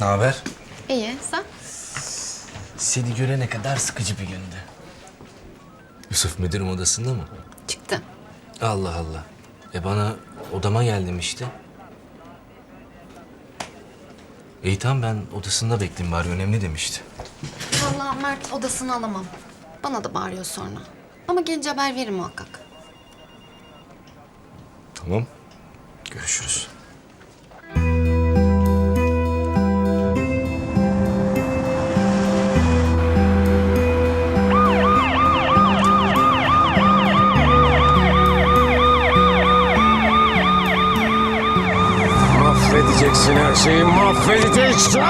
Ne haber? İyi, sen? Seni görene kadar sıkıcı bir gündü. Yusuf müdürüm odasında mı? Çıktı. Allah Allah. E bana odama gel demişti. İyi tamam ben odasında bekleyeyim bari önemli demişti. Vallahi Mert odasını alamam. Bana da bağırıyor sonra. Ama gelince haber veririm muhakkak. Tamam. Görüşürüz. Her şeyi, mahvedeceksin!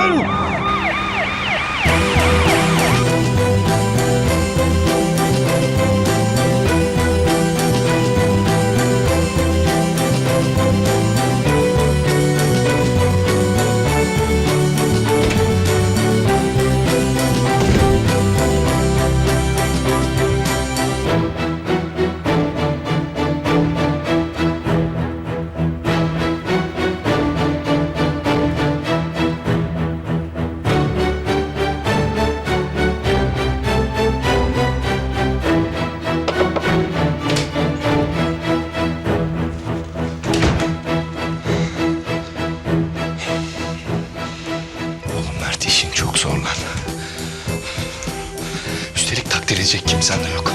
Edecek kimsen de yok.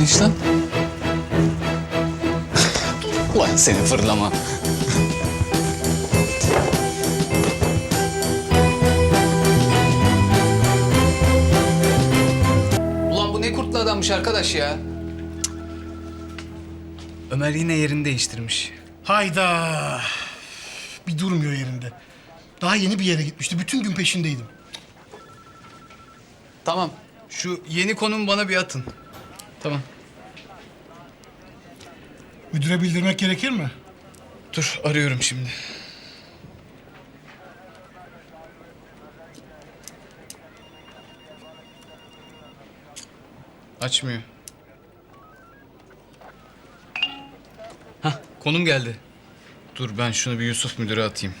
Ne iş lan? Ulan seni fırlama. Ulan bu ne kurtlu adammış arkadaş ya. Ömer yine yerini değiştirmiş. Hayda. Bir durmuyor yerinde. Daha yeni bir yere gitmişti. Bütün gün peşindeydim. Tamam. Şu yeni konum bana bir atın. Tamam. Müdüre bildirmek gerekir mi? Dur arıyorum şimdi. Açmıyor. Hah konum geldi. Dur ben şunu bir Yusuf müdüre atayım.